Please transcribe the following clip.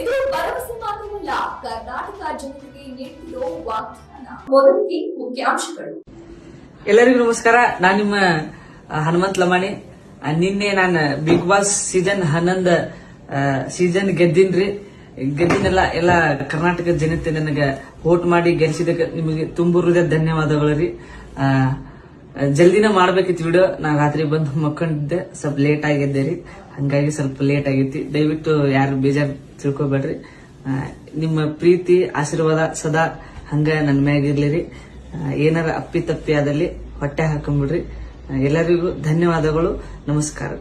ಇದು ಭರವಸೆ ಮಾತ್ರವಲ್ಲ, ಕರ್ನಾಟಕ ಜನತೆಗೆ ನೀಡಿರೋ ವಾಗ್ದಾನ. ಮೊದಲಿಗೆ ಮುಖ್ಯಾಂಶಗಳು. ಎಲ್ಲರಿಗೂ ನಮಸ್ಕಾರ. ನಾನು ನಿಮ್ಮ ಹನುಮಂತ್ ಲಮಾಣಿ. ನಿನ್ನೆ ನಾನು ಬಿಗ್ ಬಾಸ್ ಸೀಸನ್ ಹನ್ನೊಂದು ಸೀಸನ್ ಗೆದ್ದಿನ್ರಿ. ಗೆದ್ದಿನೆಲ್ಲ ಎಲ್ಲ ಕರ್ನಾಟಕ ಜನತೆ ನನಗೆ ವೋಟ್ ಮಾಡಿ ಗೆಲ್ಸಿದಕ್ಕೆ ನಿಮಗೆ ತುಂಬ ಹೃದಯ ಧನ್ಯವಾದಗಳು ರೀ. ಜಲ್ದಿನ ಮಾಡ್ಬೇಕಿತ್ತು ವಿಡಿಯೋ ನಾ ರಾತ್ರಿ ಬಂದು ಮಕ್ಕೊಂಡಿದ್ದೆ. ಸ್ವಲ್ಪ ಲೇಟ್ ಆಗಿದ್ದೆ ರೀ. ಹಂಗಾಗಿ ಸ್ವಲ್ಪ ಲೇಟ್ ಆಗೈತಿ ದಯವಿಟ್ಟು ಯಾರು ಬೇಜಾರು ತಿಳ್ಕೊಬೇಡ್ರಿ. ನಿಮ್ಮ ಪ್ರೀತಿ, ಆಶೀರ್ವಾದ ಸದಾ ಹಂಗ ನನ್ನ ಮ್ಯಾಗಿರ್ಲಿ ರೀ. ಏನಾರ ಅಪ್ಪಿ ತಪ್ಪಿ ಆದಲ್ಲಿ ಹೊಟ್ಟೆ ಹಾಕೊಂಡ್ಬಿಡ್ರಿ ಎಲ್ಲರಿಗೂ ಧನ್ಯವಾದಗಳು. ನಮಸ್ಕಾರ